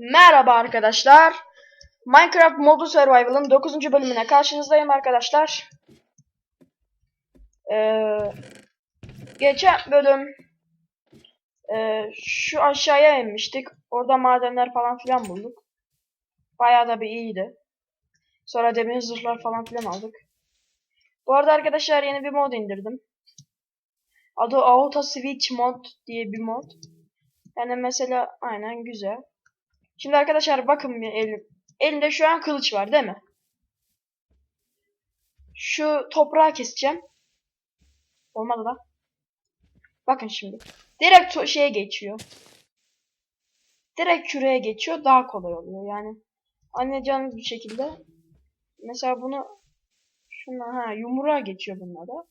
Merhaba arkadaşlar. Minecraft Modu Survival'ın 9. bölümüne karşınızdayım arkadaşlar. Ee, geçen bölüm e, şu aşağıya inmiştik. Orada madenler falan filan bulduk. Bayağı da bir iyiydi. Sonra demir zırhlar falan filan aldık. Bu arada arkadaşlar yeni bir mod indirdim. Adı Auto Switch Mod diye bir mod. Yani mesela aynen güzel. Şimdi arkadaşlar bakın bir elim. Elimde şu an kılıç var değil mi? Şu toprağı keseceğim. Olmadı da. Bakın şimdi. Direkt şeye geçiyor. Direkt küreye geçiyor. Daha kolay oluyor yani. Anlayacağınız bir şekilde. Mesela bunu şuna ha yumruğa geçiyor bunlara.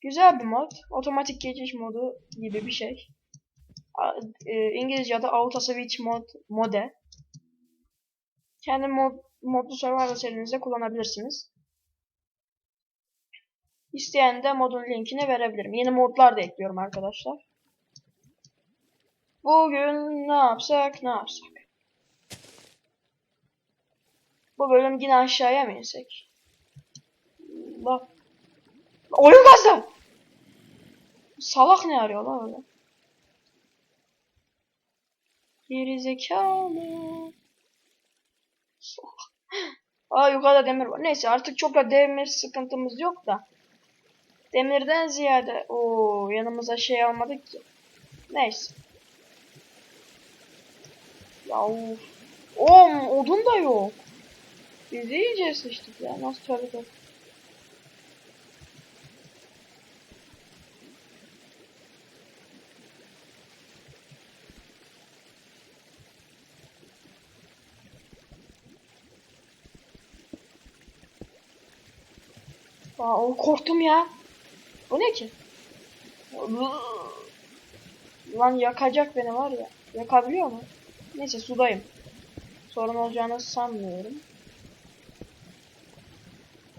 Güzel bir mod. Otomatik geçiş modu gibi bir şey. E, İngilizce adı Auto Switch mod, mode. Kendi mod, modlu survival serinizde kullanabilirsiniz. İsteyen de modun linkini verebilirim. Yeni modlar da ekliyorum arkadaşlar. Bugün ne yapsak ne yapsak. Bu bölüm yine aşağıya mı insek? Bak. Oyun gazı! Salak ne arıyor lan öyle? Geri zekalı. Aa yukarıda demir var. Neyse artık çok da demir sıkıntımız yok da. Demirden ziyade o yanımıza şey almadık ki. Neyse. Ya of. Oğlum odun da yok. Biz iyice sıçtık ya. Nasıl tövbe. Aa, o korktum ya. Bu ne ki? Lan yakacak beni var ya. Yakabiliyor mu? Neyse sudayım. Sorun olacağını sanmıyorum.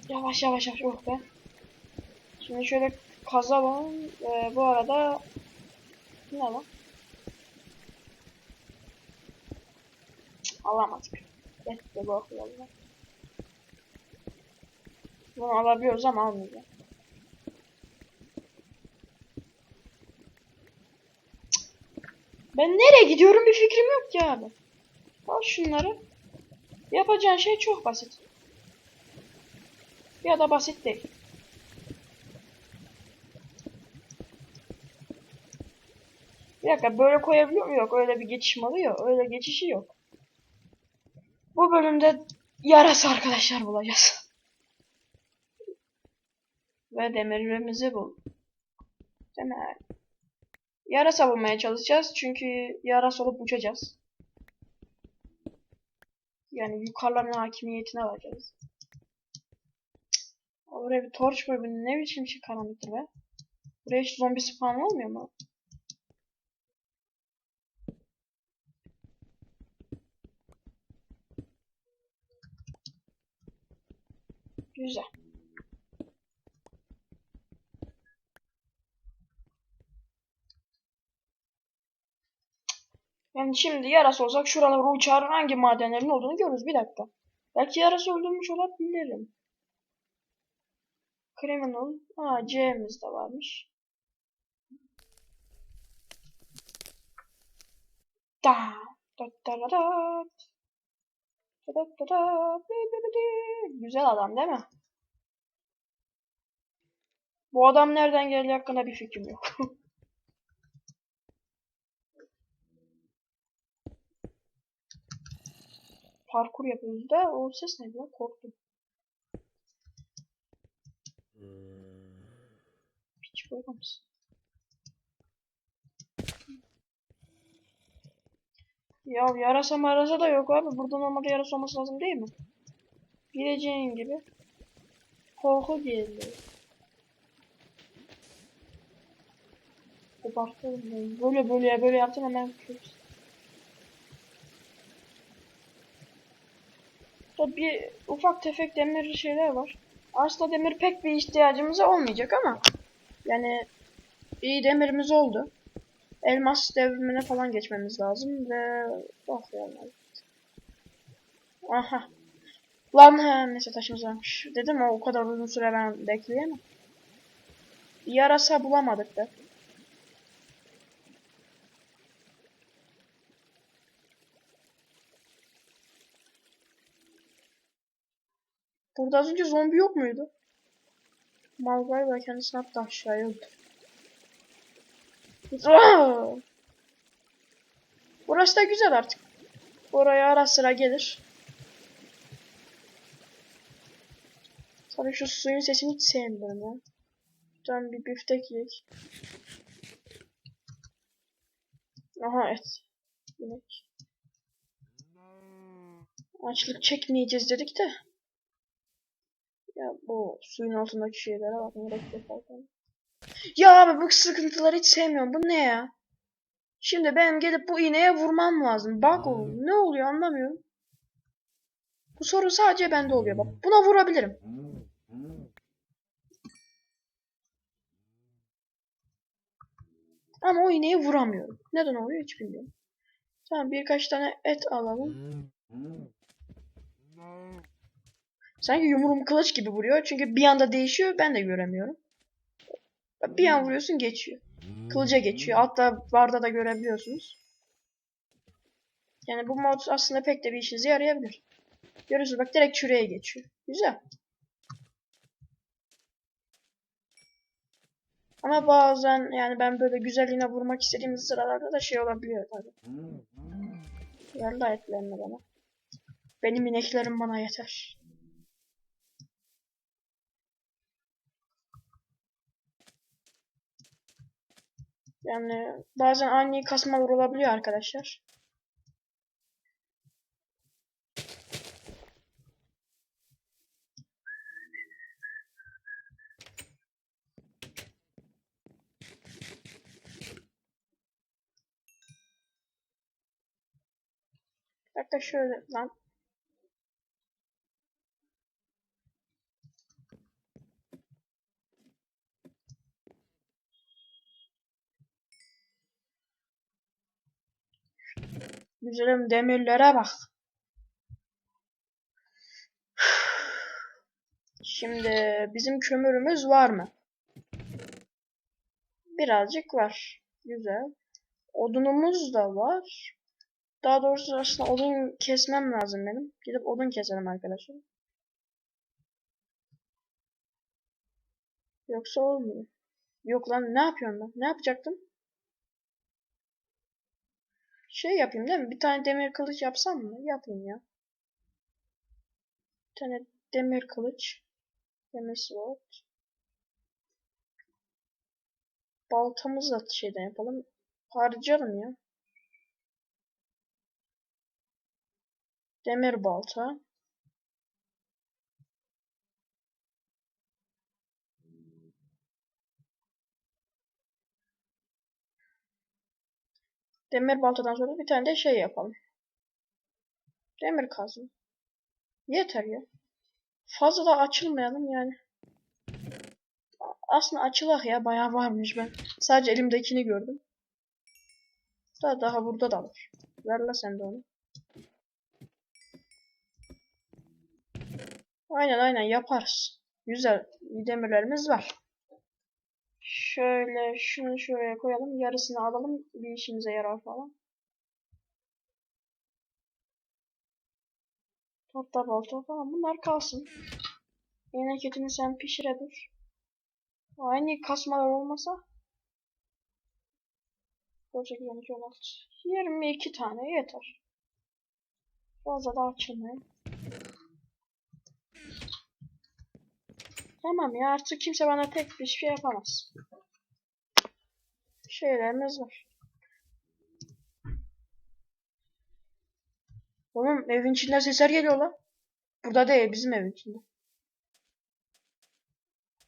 Yavaş yavaş yavaş oh be. Şimdi şöyle kazalım. Ee, bu arada ne lan? Alamadık. Bekle bu okuyalım. Bunu alabiliyoruz ama almayacağım. Ben nereye gidiyorum bir fikrim yok ki abi. Al şunları. Yapacağın şey çok basit. Ya da basit değil. Bir dakika böyle koyabiliyor mu? Yok öyle bir geçiş modu yok. Öyle geçişi yok. Bu bölümde yarası arkadaşlar bulacağız. Ve demirimizi bul. Demir. Yarasa bulmaya çalışacağız. Çünkü yarasa olup uçacağız. Yani yukarıların hakimiyetini alacağız. Cık. Oraya bir torç koy. Ne biçim şey karanlıktır be. Buraya hiç zombi spawn olmuyor mu? Güzel. Yani şimdi yarası olsak şuralara uçar hangi madenlerin olduğunu görürüz. Bir dakika. Belki yarası öldürmüş olabilirim. Criminal. Ha C'miz de varmış. Da. Da da da da. Da da da da. Güzel adam değil mi? Bu adam nereden geldi hakkında bir fikrim yok. parkur yapıyoruz da o ses ne korktum. Piç koyar mısın? Ya yarasa marasa da yok abi. Burada normalde yarasa olması lazım değil mi? Bileceğin gibi. Korku geldi. Kopartalım. Böyle böyle böyle yaptın hemen kırıyorsun. Burada bir ufak tefek demir şeyler var. Aslında demir pek bir ihtiyacımız olmayacak ama yani iyi demirimiz oldu. elmas devrimine falan geçmemiz lazım ve bakıyorum. Aha. Lan he, neyse taşımız varmış. Dedim o o kadar uzun süre ben bekleyemem. Yarasa bulamadık da. Burada az önce zombi yok muydu? Mal galiba kendisini attı aşağıya öldü. Aa! Burası da güzel artık. Oraya ara sıra gelir. Tabii şu suyun sesini hiç sevmiyorum ya. Şuradan bir biftek yiyek. Aha et. Yemek. Açlık çekmeyeceğiz dedik de. Ya bu suyun altındaki şeylere bak. Mürekkep falan. Ya abi bu sıkıntıları hiç sevmiyorum. Bu ne ya? Şimdi benim gelip bu iğneye vurmam lazım. Bak o. Ne oluyor anlamıyorum. Bu soru sadece bende oluyor. Bak buna vurabilirim. Ama o iğneye vuramıyorum. Neden oluyor hiç bilmiyorum. Tamam birkaç tane et alalım. Sanki yumruğum kılıç gibi vuruyor. Çünkü bir anda değişiyor. Ben de göremiyorum. Bir an vuruyorsun geçiyor. Kılıca geçiyor. Altta varda da görebiliyorsunuz. Yani bu mod aslında pek de bir işinize yarayabilir. Görüyorsunuz bak direkt çüreye geçiyor. Güzel. Ama bazen yani ben böyle güzelliğine vurmak istediğim sıralarda da şey olabiliyor tabii. Ver la etlerini bana. Benim ineklerim bana yeter. Yani bazen ani kasmalar olabiliyor arkadaşlar. Hatta şöyle lan. Güzelim demirlere bak. Şimdi bizim kömürümüz var mı? Birazcık var. Güzel. Odunumuz da var. Daha doğrusu aslında odun kesmem lazım benim. Gidip odun keselim arkadaşlar. Yoksa olmuyor. Yok lan ne yapıyorum ben? Ne yapacaktım? Şey yapayım değil mi? Bir tane demir kılıç yapsam mı? Yapayım ya. Bir tane demir kılıç. Demir sword. Baltamızla şeyden yapalım. Harcayalım ya. Demir balta. Demir baltadan sonra bir tane de şey yapalım. Demir kazma. Yeter ya. Fazla da açılmayalım yani. Aslında açılak ya bayağı varmış ben. Sadece elimdekini gördüm. Daha daha burada da var. Ver la sen de onu. Aynen aynen yaparız. Güzel demirlerimiz var. Şöyle şunu şuraya koyalım. Yarısını alalım. Bir işimize yarar falan. Tahta balta falan bunlar kalsın. Yemek etini sen pişire dur. Aynı kasmalar olmasa 18, 12, 16 22 tane yeter. Fazla da açılmayın. Tamam ya artık kimse bana tek bir şey yapamaz. Şeylerimiz var. Oğlum evin içinden sesler geliyor lan. Burada değil bizim evin içinde.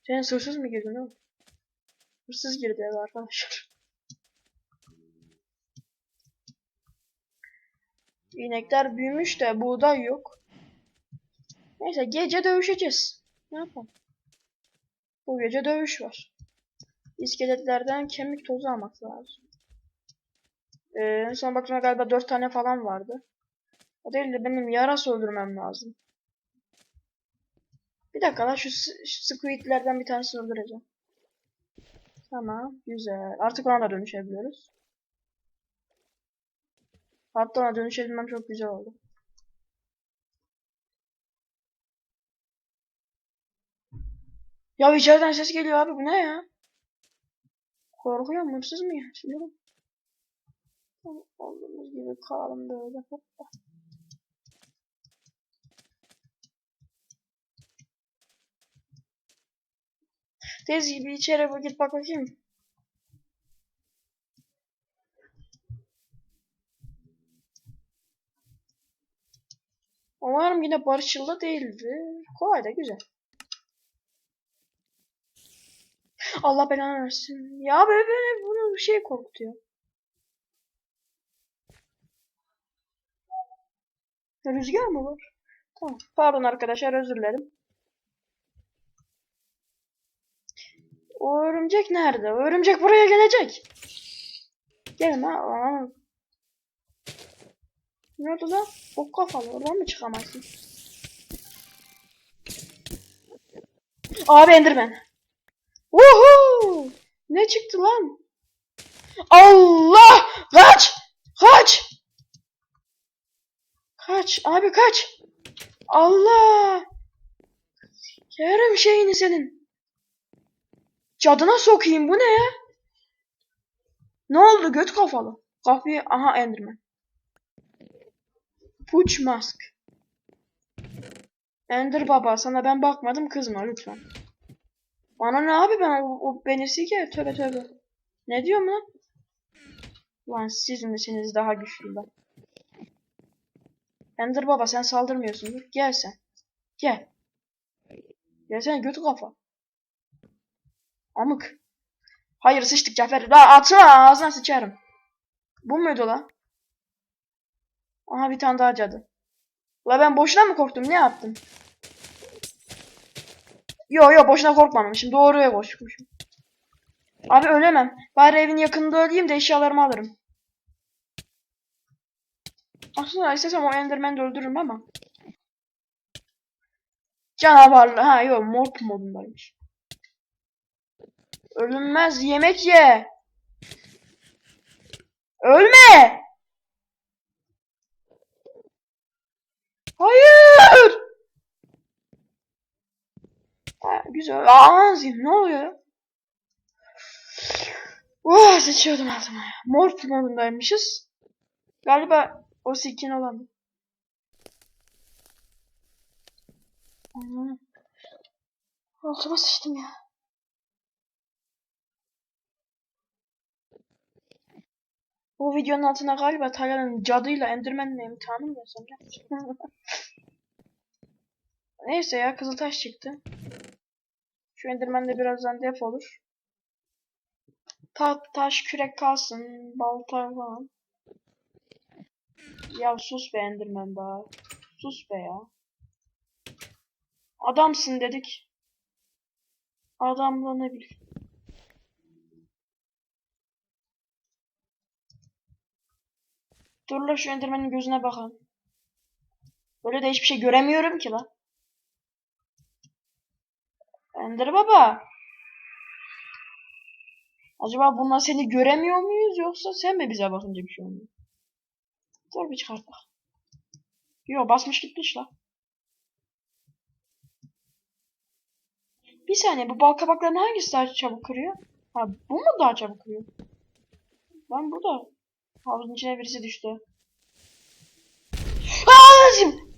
Senin hırsız mı girdin oğlum? Hırsız girdi eve arkadaşlar. İnekler büyümüş de buğday yok. Neyse gece dövüşeceğiz. Ne yapalım? Bu gece dövüş var. İskeletlerden kemik tozu almak lazım. Ee, son baktığımda galiba 4 tane falan vardı. O değil de benim yarası öldürmem lazım. Bir dakika lan şu, şu squidlerden bir tanesini öldüreceğim. Tamam güzel. Artık ona da dönüşebiliyoruz. Hatta ona dönüşebilmem çok güzel oldu. Ya içeriden ses geliyor abi bu ne ya? Korkuyor mu? Mı ya? Tamam, Olduğumuz gibi kalalım böyle. Hoppa. Tez gibi içeri bir git bak bakayım. Umarım yine barışçıl da değildir. Kolay da güzel. Allah belanı versin. Ya böyle böyle bunu bir şey korkutuyor. Rüzgar mı var? Tamam. Pardon arkadaşlar özür dilerim. O örümcek nerede? O örümcek buraya gelecek. Ha. Aa. Ne oldu lan? O kafalı. Oradan mı çıkamazsın? Abi Enderman. Woohoo! Ne çıktı lan? Allah! Kaç! Kaç! Kaç! Abi kaç! Allah! Yerim şeyini senin. Cadına sokayım bu ne ya? Ne oldu göt kafalı? Kapıyı aha Enderman. Puç mask. Ender baba sana ben bakmadım kızma lütfen. Bana ne abi ben o, o benisi ki tövbe tövbe. Ne diyorum lan? Lan siz misiniz daha güçlü lan? Ender baba sen saldırmıyorsun. Gel sen. Gel. Gelsene götü kafa. Amık. Hayır sıçtık Cafer. La atma ağzına sıçarım. Bu muydu la? Aha bir tane daha cadı. La ben boşuna mı korktum? Ne yaptım? Yo yo boşuna korkmamışım. Doğruya koşmuşum. Abi ölemem. Bari evin yakınında öleyim de eşyalarımı alırım. Aslında istesem o Enderman'i de öldürürüm ama. Canavarlı. Ha yok morp modundaymış. Ölünmez yemek ye. Ölme. Hayır. Ha, güzel. Aman zihnim, ne oluyor? Oh, sıçıyordum altıma. Morph modundaymışız. Galiba o sikin olan. Altıma sıçtım ya. Bu videonun altına galiba Taylan'ın cadıyla Enderman'le imtihanı mı yazsam ya? Neyse ya Kızıltaş çıktı. Şu Enderman de birazdan def olur. Ta taş kürek kalsın. Balta falan. Ya sus be Enderman be. Sus be ya. Adamsın dedik. Adamla ne bil. Dur la şu Enderman'in gözüne bakalım. Böyle de hiçbir şey göremiyorum ki la. Ender baba. Acaba bunlar seni göremiyor muyuz yoksa sen mi bize bakınca bir şey oluyor? Dur bir çıkartak. Yo basmış gitmiş la. Bir saniye bu bal kabaklarının hangisi daha çabuk kırıyor? Ha bu mu daha çabuk kırıyor? Lan bu da. Havuzun içine birisi düştü. Ağzım!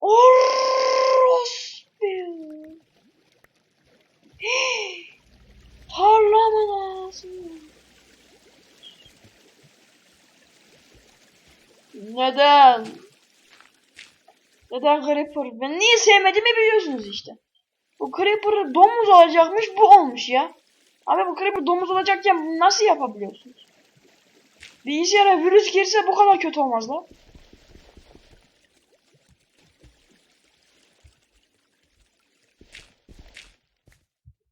Orospu! Harlamın ağzını. Neden? Neden Creeper? Ben niye sevmediğimi biliyorsunuz işte. Bu Creeper domuz olacakmış bu olmuş ya. Abi bu Creeper domuz olacakken nasıl yapabiliyorsunuz? Bilgisayara virüs girse bu kadar kötü olmaz lan.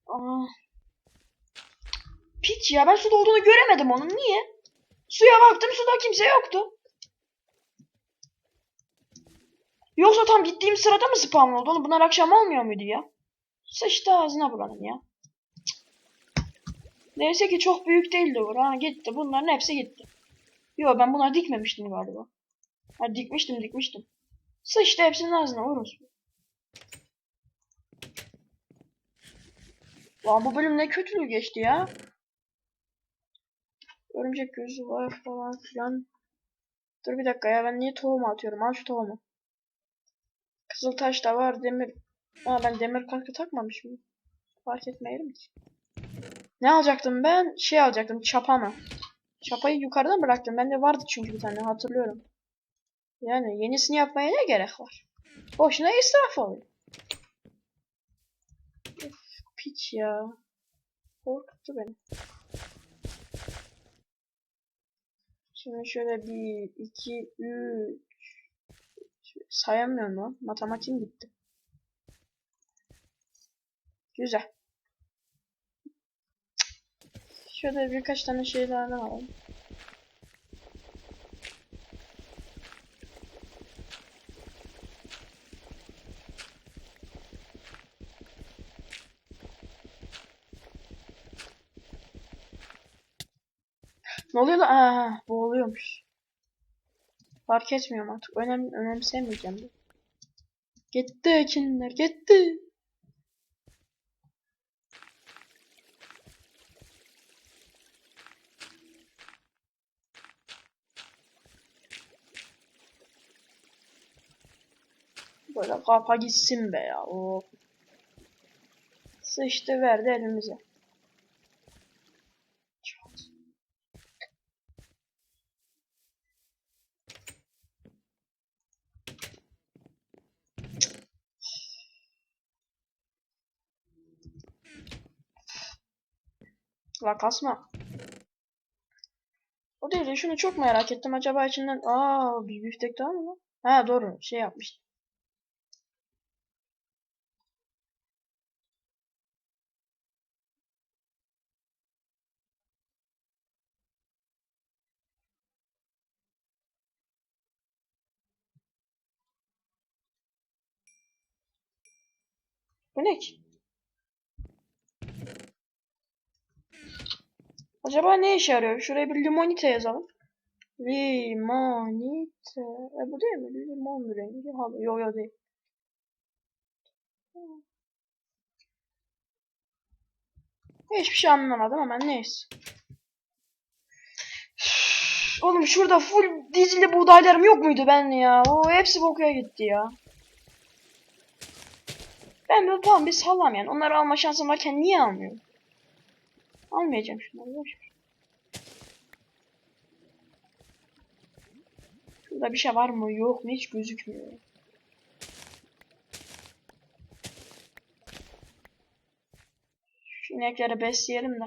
Aa. Piç ya. Ben suda olduğunu göremedim onun. Niye? Suya baktım suda kimse yoktu. Yoksa tam gittiğim sırada mı spam oldu? Oğlum bunlar akşam olmuyor muydu ya? Sıçtı ağzına buranın ya. Neyse ki çok büyük değildi bu. Ha gitti. Bunların hepsi gitti. Yo ben bunları dikmemiştim galiba. Ha dikmiştim dikmiştim. Sıçtı hepsinin ağzına orospu. Lan bu bölüm ne kötülüğü geçti ya. Örümcek gözü var falan filan. Dur bir dakika ya ben niye tohum atıyorum? Al şu tohumu. Kızıl taş da var demir. Aa ben demir katkı takmamışım. Fark etmeyelim ki. Ne alacaktım ben? Şey alacaktım çapa mı? Çapayı yukarıdan bıraktım. Bende vardı çünkü bir tane hatırlıyorum. Yani yenisini yapmaya ne gerek var? Boşuna israf oluyor. Of, piç ya. Korkuttu beni. Şimdi şöyle bir, iki, üç. Sayamıyorum lan. Matematiğim gitti. Güzel. Şöyle birkaç tane şeylerden alalım. Ne oluyor lan? Aa, boğuluyormuş. Fark etmiyorum artık. Önem, önemsemeyeceğim de. Gitti ekinler, gitti. Böyle kapa gitsin be ya. O sıçtı verdi elimize. La kasma. O değil de şunu çok merak ettim. Acaba içinden... Aa bir biftek daha mı? Ha doğru şey yapmış. Bu ne ki? Acaba ne işe yarıyor? Şuraya bir limonite yazalım. Limonite. E bu değil mi? Limon rengi. Yok yok değil. Hiçbir şey anlamadım ama neyse. Oğlum şurada full dizili buğdaylarım yok muydu ben ya? O hepsi bokuya gitti ya. Ben böyle tamam bir sallam yani. Onları alma şansım varken niye almıyorum? Almayacağım şunları. Boş. Şurada bir şey var mı? Yok mu? Hiç gözükmüyor. Şu inekleri besleyelim de.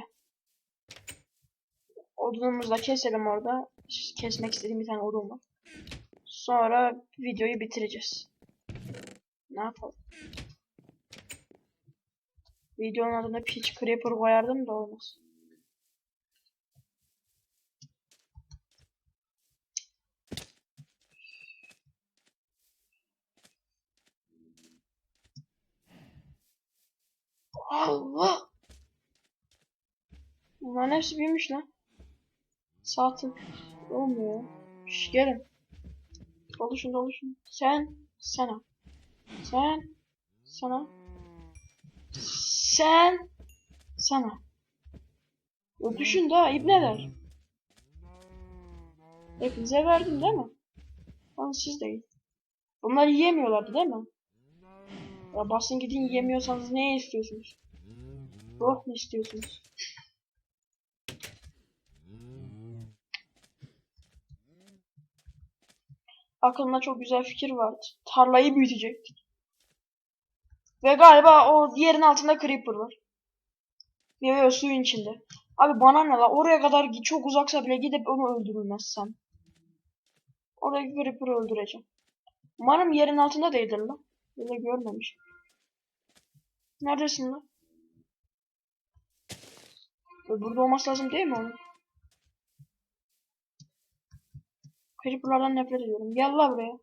Odunumuzu da keselim orada. Kesmek istediğim bir tane odun var. Sonra videoyu bitireceğiz. Ne yapalım? Videonun adına Peach Creeper koyardım da olmaz. Allah! Bunların hepsi büyümüş lan. Saatin olmuyor. Şş, gelin. Doluşun doluşun. Sen, sana. Sen, sana. Sen, sana. O düşün daha ibneler. Hepinize verdim değil mi? Ama siz değil. Bunlar yiyemiyorlardı değil mi? Ya basın gidin yiyemiyorsanız ne istiyorsunuz? Oh ne istiyorsunuz? Aklımda çok güzel fikir vardı. Tarlayı büyütecektik. Ve galiba o yerin altında creeper var. Yo yo suyun içinde. Abi bana ne la oraya kadar çok uzaksa bile gidip onu öldürülmezsem. Oradaki creeper'ı öldüreceğim. Umarım yerin altında değildir lan. Böyle görmemiş. Neredesin lan? Burada olması lazım değil mi onun? Creeper'lardan nefret ediyorum. Gel la buraya.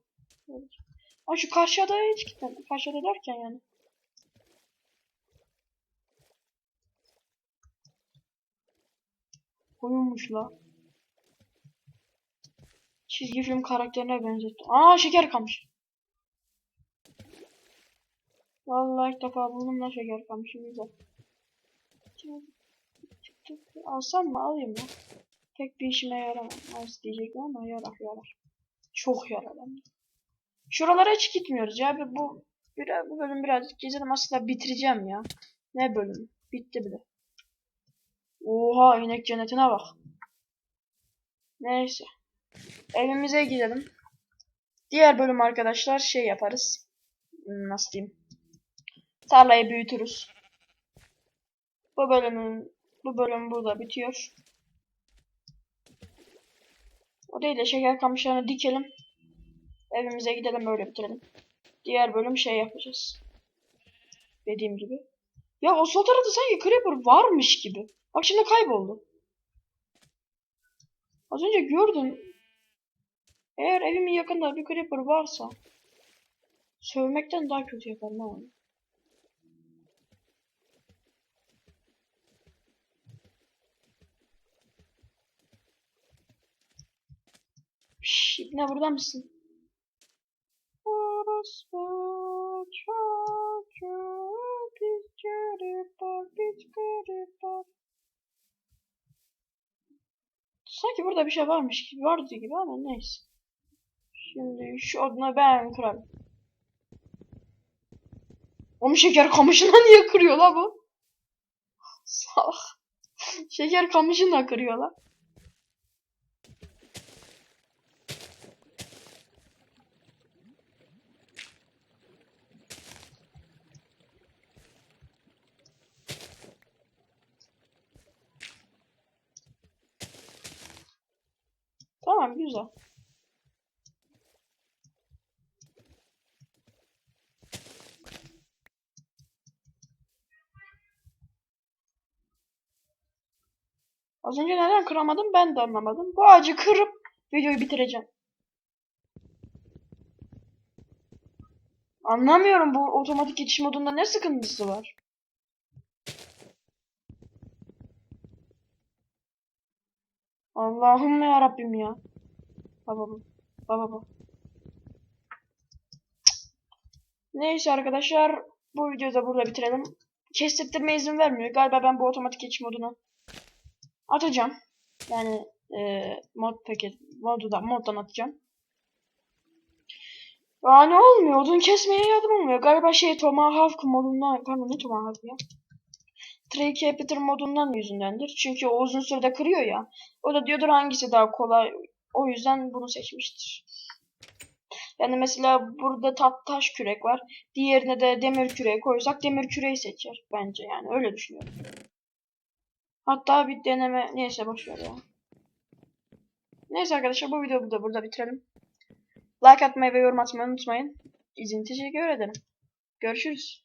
Ama şu karşı adaya hiç gitmedim. Karşı ada derken yani. Koyulmuş la. Çizgi film karakterine benzetti. Aa şeker kamış. Vallahi ilk defa buldum la şeker kamışı güzel. Alsam mı alayım mı? Pek bir işime yaramaz. Az ama yarar yarar. Çok yarar hem. Şuralara hiç gitmiyoruz ya. Bu, bir, bu bölüm birazcık gezelim. Aslında bitireceğim ya. Ne bölüm? Bitti bile. Oha inek cennetine bak. Neyse. Evimize gidelim. Diğer bölüm arkadaşlar şey yaparız. Hmm, Nasıl diyeyim? Tarlayı büyütürüz. Bu bölümün bu bölüm burada bitiyor. O değil de şeker kamışlarını dikelim. Evimize gidelim böyle bitirelim. Diğer bölüm şey yapacağız. Dediğim gibi. Ya o sol tarafta sanki Creeper varmış gibi. Bak şimdi kayboldu. Az önce gördüm. Eğer evimin yakında bir Creeper varsa sövmekten daha kötü yaparım onu. Şşş, İbne burada mısın? Burada bir şey varmış gibi vardı gibi ama neyse. Şimdi şu odunu ben kırarım. Oğlum şeker kamışına niye kırıyor la bu? Salak. Şeker kamışını da kırıyor la. Güzel. Az önce neden kıramadım ben de anlamadım. Bu ağacı kırıp videoyu bitireceğim. Anlamıyorum bu otomatik geçiş modunda ne sıkıntısı var? Allah'ım ya Rabbim ya. Baba bu. Baba bu. Neyse arkadaşlar bu videoyu da burada bitirelim. Kestirtme izin vermiyor. Galiba ben bu otomatik geçiş modunu atacağım. Yani e, mod paket modu da moddan atacağım. Aa ne olmuyor? Odun kesmeye yardım olmuyor. Galiba şey Tomahawk modundan pardon ne Tomahawk ya? Trey Capital modundan yüzündendir. Çünkü o uzun sürede kırıyor ya. O da diyordur hangisi daha kolay. O yüzden bunu seçmiştir. Yani mesela burada tat taş kürek var. Diğerine de demir küreği koysak demir küreği seçer bence yani öyle düşünüyorum. Hatta bir deneme neyse boşver ya. Neyse arkadaşlar bu videoyu da burada bitirelim. Like atmayı ve yorum atmayı unutmayın. İzin teşekkür ederim. Görüşürüz.